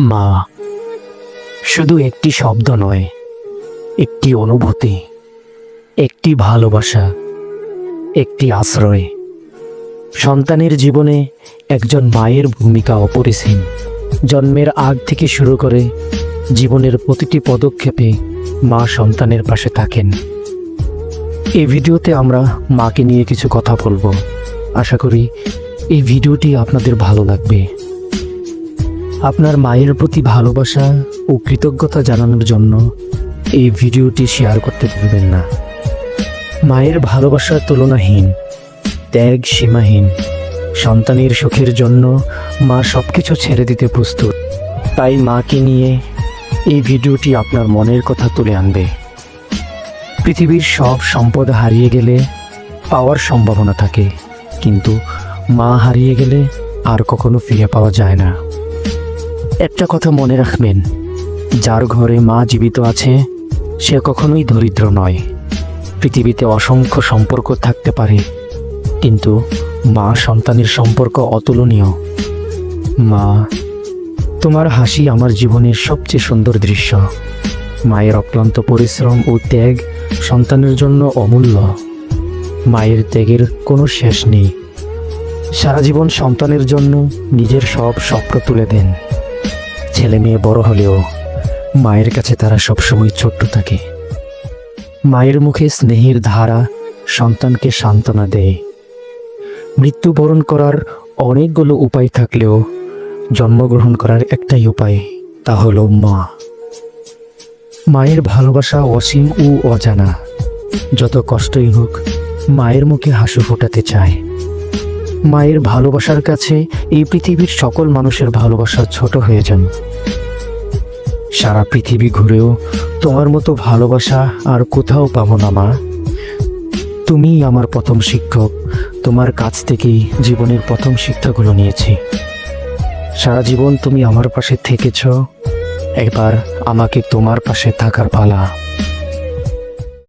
মা, শুধু একটি শব্দ নয়, একটি অনুভূতি, একটি ভালোবাসা, একটি আশ্রয়। সন্তানের জীবনে একজন মায়ের ভূমিকা অপরিসীম। জন্মের আগ থেকে শুরু করে জীবনের প্রতিটি পদক্ষেপে মা সন্তানের পাশে থাকেন। এই ভিডিওতে আমরা মাকে নিয়ে কিছু কথা বলব। আশা করি এই ভিডিওটি আপনাদের ভালো লাগবে। আপনার মায়ের প্রতি ভালোবাসা ও কৃতজ্ঞতা জানানোর জন্য এই ভিডিওটি শেয়ার করতে ভুলবেন না। মায়ের ভালোবাসা তুলনাহীন, ত্যাগ সীমাহীন, সন্তানের সুখের জন্য মা সব কিছু ছেড়ে দিতে প্রস্তুত। তাই মাকে নিয়ে এই ভিডিওটি আপনার মনের কথা তুলে আনবে। পৃথিবীর সব সম্পদ হারিয়ে গেলে পাওয়ার সম্ভাবনা থাকে, কিন্তু মা হারিয়ে গেলে আর কখনো ফিরে পাওয়া যায় না। একটা কথা মনে রাখবেন, যার ঘরে মা জীবিত আছে, সে কখনোই দরিদ্র নয়। পৃথিবীতে অসংখ্য সম্পর্ক থাকতে পারে, কিন্তু মা সন্তানের সম্পর্ক অতুলনীয়। মা, তোমার হাসি আমার জীবনের সবচেয়ে সুন্দর দৃশ্য। মায়ের অক্লান্ত পরিশ্রম ও ত্যাগ সন্তানের জন্য অমূল্য। মায়ের ত্যাগের কোনো শেষ নেই। সারা জীবন সন্তানের জন্য নিজের সব স্বপ্ন তুলে দেন। ছেলে মেয়ে বড় হলেও মায়ের কাছে তারা সবসময় ছোট্ট থাকে। মায়ের মুখে স্নেহের ধারা সন্তানকে সান্ত্বনা দেয়। মৃত্যুবরণ করার অনেকগুলো উপায় থাকলেও জন্মগ্রহণ করার একটাই উপায় তা হলো মা। মায়ের ভালোবাসা অসীম ও অজানা। যত কষ্টই হোক, মায়ের মুখে হাসি ফোটাতে চায়। মায়ের ভালোবাসার কাছে এই পৃথিবীর সকল মানুষের ভালোবাসা ছোট হয়ে যান। সারা পৃথিবী ঘুরেও তোমার মতো ভালোবাসা আর কোথাও পাবো না, মা। তুমিই আমার প্রথম শিক্ষক, তোমার কাছ থেকেই জীবনের প্রথম শিক্ষাগুলো নিয়েছি। সারা জীবন তুমি আমার পাশে থেকেছ, এবার আমাকে তোমার পাশে থাকার পালা।